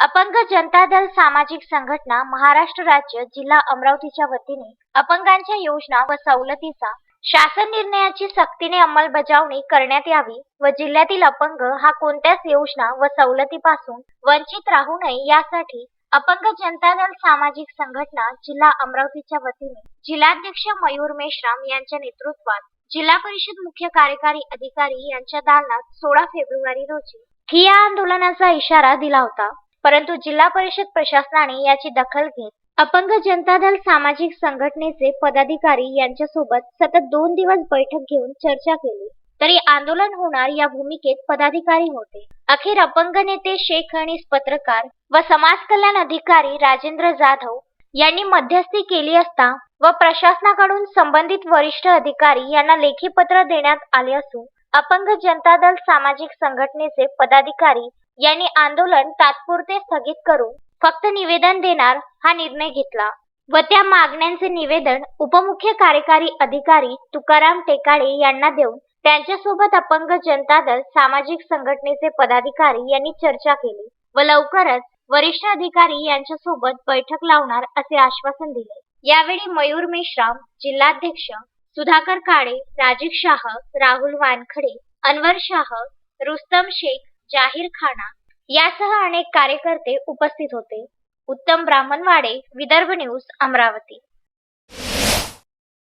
अपंग जनता दल सामाजिक संघटना महाराष्ट्र राज्य जिल्हा अमरावतीच्या वतीने अपंगांच्या योजना व सवलतीचा शासन निर्णयाची सक्तीने अंमलबजावणी करण्यात यावी व जिल्ह्यातील अपंग हा कोणत्याच योजना व सवलतीपासून वंचित राहू नये यासाठी अपंग जनता दल सामाजिक संघटना जिल्हा अमरावतीच्या वतीने जिल्हाध्यक्ष मयूर मेश्राम यांच्या नेतृत्वात जिल्हा परिषद मुख्य कार्यकारी अधिकारी यांच्या दालनात सोळा फेब्रुवारी रोजी ठिया आंदोलनाचा इशारा दिला होता. परंतु जिल्हा परिषद प्रशासनाने याची दखल घेत अपंग जनता दल सामाजिक संघटनेचे पदाधिकारी यांच्यासोबत सतत दोन दिवस बैठक घेऊन चर्चा केली. तरी आंदोलन होणार या भूमिकेत पदाधिकारी होते अखेर अपंग नेते शेख आणि पत्रकार व समाज कल्याण अधिकारी राजेंद्र जाधव यांनी मध्यस्थी केली असता व प्रशासनाकडून संबंधित वरिष्ठ अधिकारी यांना लेखी पत्र देण्यात आले असून अपंग जनता दल सामाजिक संघटनेचे पदाधिकारी यांनी आंदोलन तात्पुरते स्थगित करून फक्त निवेदन देणार हा निर्णय घेतला. व त्या मागण्यांचे निवेदन उपमुख्य कार्यकारी अधिकारी तुकाराम टेकाळे यांना देऊन त्यांच्यासोबत अपंग जनता दल सामाजिक संघटनेचे पदाधिकारी यांनी चर्चा केली व लवकरच वरिष्ठ अधिकारी यांच्यासोबत बैठक लावणार असे आश्वासन दिले. यावेळी मयूर मेश्राम जिल्हाध्यक्ष सुधाकर काळे राजीव शाह राहुल वानखडे अनवर शाह रुस्तम शेख जाहीर खाना यासह अनेक कार्यकर्ते उपस्थित होते. उत्तम ब्राह्मणवाडे विदर्भ न्यूज अमरावती.